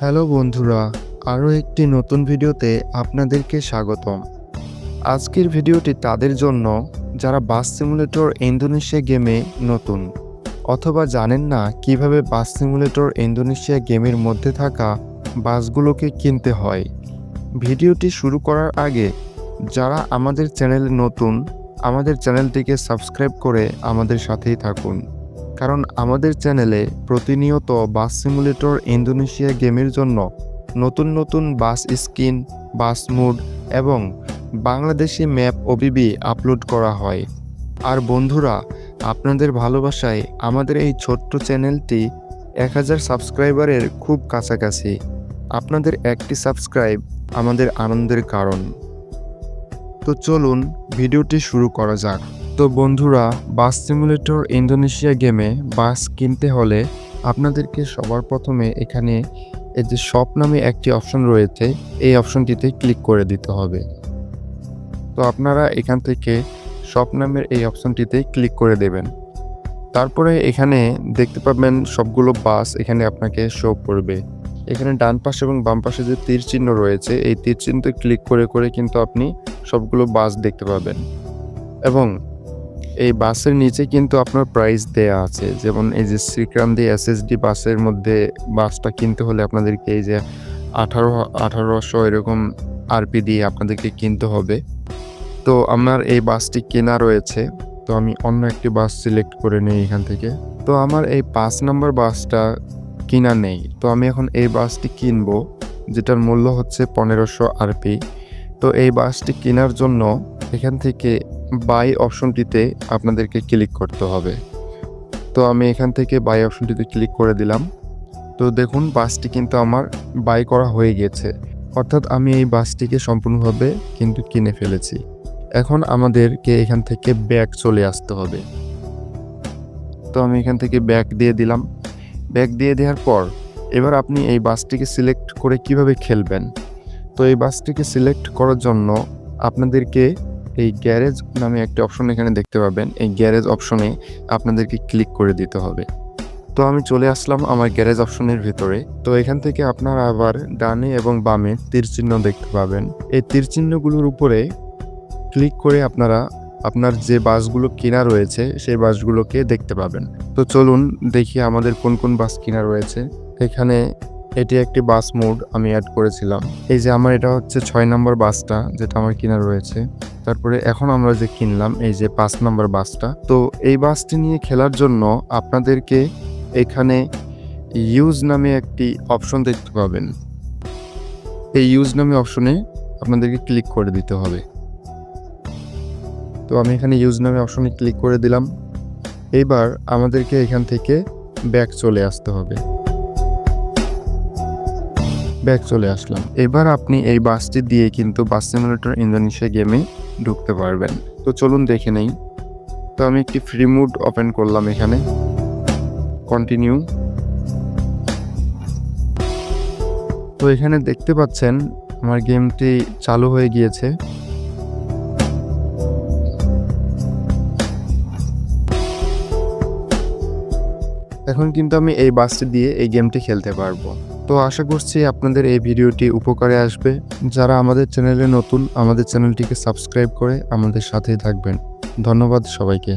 Hello বন্ধুরা, আরও একটি নতুন ভিডিওতে আপনাদেরকে স্বাগতম। আজকের ভিডিওটি তাদের জন্য যারা বাস সিমুলেটর ইন্দোনেশিয়া গেমে নতুন অথবা জানেন না কীভাবে বাস সিমুলেটর ইন্দোনেশিয়া গেমের মধ্যে থাকা বাসগুলোকে কিনতে হয়। ভিডিওটি শুরু করার আগে যারা আমাদের চ্যানেলে নতুন, আমাদের চ্যানেলটিকে সাবস্ক্রাইব করে আমাদের সাথেই থাকুন। কারণ আমাদের চ্যানেলে প্রতিনিয়ত বাস সিমুলেটর ইন্দোনেশিয়া গেমের জন্য নতুন নতুন বাস স্কিন, বাস মুড এবং বাংলাদেশি ম্যাপ ওবিবি আপলোড করা হয়। আর বন্ধুরা, আপনাদের ভালোবাসায় আমাদের এই ছোট্ট চ্যানেলটি এক হাজার সাবস্ক্রাইবারের খুব কাছাকাছি। আপনাদের একটি সাবস্ক্রাইব আমাদের আনন্দের কারণ। তো চলুন, ভিডিওটি শুরু করা যাক। তো বন্ধুরা, বাস সিমুলেটর ইন্দোনেশিয়া গেমে বাস কিনতে হলে আপনাদেরকে সবার প্রথমে এখানে এই যে শপ নামে একটি অপশন রয়েছে, এই অপশনটিতে ক্লিক করে দিতে হবে। তো আপনারা এখান থেকে শপ নামের এই অপশনটিতে ক্লিক করে দেবেন। তারপরে এখানে দেখতে পাবেন সবগুলো বাস এখানে আপনাকে শো করবে। এখানে ডান পাশে এবং বাম পাশে যে তীর চিহ্ন রয়েছে, এই তীর চিহ্নতে ক্লিক করে করে কিন্তু আপনি সবগুলো বাস দেখতে পাবেন। এবং এই বাসের নিচে কিন্তু আপনার প্রাইস দেয়া আছে। যেমন এই যে শ্রীক্রান্তি এসএসডি বাসের মধ্যে বাসটা কিনতে হলে আপনাদেরকে এই যে আঠারো, আঠারোশো এরকম আরপি দিয়ে আপনাদেরকে কিনতে হবে। তো আমার এই বাসটি কেনা রয়েছে। তো আমি অন্য একটি বাস সিলেক্ট করে নিই এখান থেকে। তো আমার এই পাঁচ নম্বর বাসটা কিনা নেই। তো আমি এখন এই বাসটি কিনবো, যেটার মূল্য হচ্ছে পনেরোশো আরপি তো এই বাসটি কেনার জন্য এখান থেকে বাই অপশনটিতে আপনাদেরকে ক্লিক করতে হবে। তো আমি এখান থেকে বাই অপশনটিতে ক্লিক করে দিলাম। তো দেখুন বাসটি কিন্তু আমার বাই করা হয়ে গেছে। অর্থাৎ আমি এই বাসটিকে সম্পূর্ণভাবে কিন্তু কিনে ফেলেছি। এখন আমাদেরকে এখান থেকে ব্যাগ চলে আসতে হবে। তো আমি এখান থেকে ব্যাগ দিয়ে দিলাম। ব্যাগ দিয়ে দেওয়ার পর এবার আপনি এই বাসটিকে সিলেক্ট করে কীভাবে খেলবেন? তো এই বাসটিকে সিলেক্ট করার জন্য আপনাদেরকে এই গ্যারেজ নামে একটি অপশন এখানে দেখতে পাবেন। এই গ্যারেজ অপশনে আপনাদেরকে ক্লিক করে দিতে হবে। তো আমি চলে আসলাম আমার গ্যারেজ অপশনের ভিতরে। তো এখান থেকে আপনারা আবার ডানে এবং বামে তীর চিহ্ন দেখতে পাবেন। এই তীর চিহ্নগুলোর উপরে ক্লিক করে আপনারা আপনার যে বাসগুলো কেনা রয়েছে, সেই বাসগুলোকে দেখতে পাবেন। তো চলুন দেখি আমাদের কোন কোন বাস কেনা রয়েছে। এখানে এটি একটি বাস মোড আমি অ্যাড করেছিলাম। এই যে আমার এটা হচ্ছে ছয় নম্বর বাসটা যেটা আমার কিনা রয়েছে। তারপরে এখন আমরা যে কিনলাম, এই যে পাঁচ নম্বর বাসটা। তো এই বাসটি নিয়ে খেলার জন্য আপনাদেরকে এখানে ইউজ নামে একটি অপশন দেখতে পাবেন। এই ইউজ নামে অপশনে আপনাদেরকে ক্লিক করে দিতে হবে। তো আমি এখানে ইউজ নামে অপশনে ক্লিক করে দিলাম। এইবার আমাদেরকে এখান থেকে ব্যাক চলে আসতে হবে। ব্যাক চলে আসলাম। এবার আপনি এই বাসটি দিয়ে কিন্তু বাস সিমুলেটর ইন্দোনেশিয়া গেমে ঢুকতে পারবেন। তো চলুন দেখে নেই। তো আমি একটি ফ্রি মুড ওপেন করলাম এখানে। কন্টিনিউ তো এখানে দেখতে পাচ্ছেন, আমার গেমটি চালু হয়ে গিয়েছে। এখন কিন্তু আমি এই বাসটি দিয়ে এই গেমটি খেলতে পারব। তো আশা করছি আপনাদের এই ভিডিওটি উপকারে আসবে। যারা আমাদের চ্যানেলে নতুন, আমাদের চ্যানেলটিকে সাবস্ক্রাইব করে আমাদের সাথেই থাকবেন। ধন্যবাদ সবাইকে।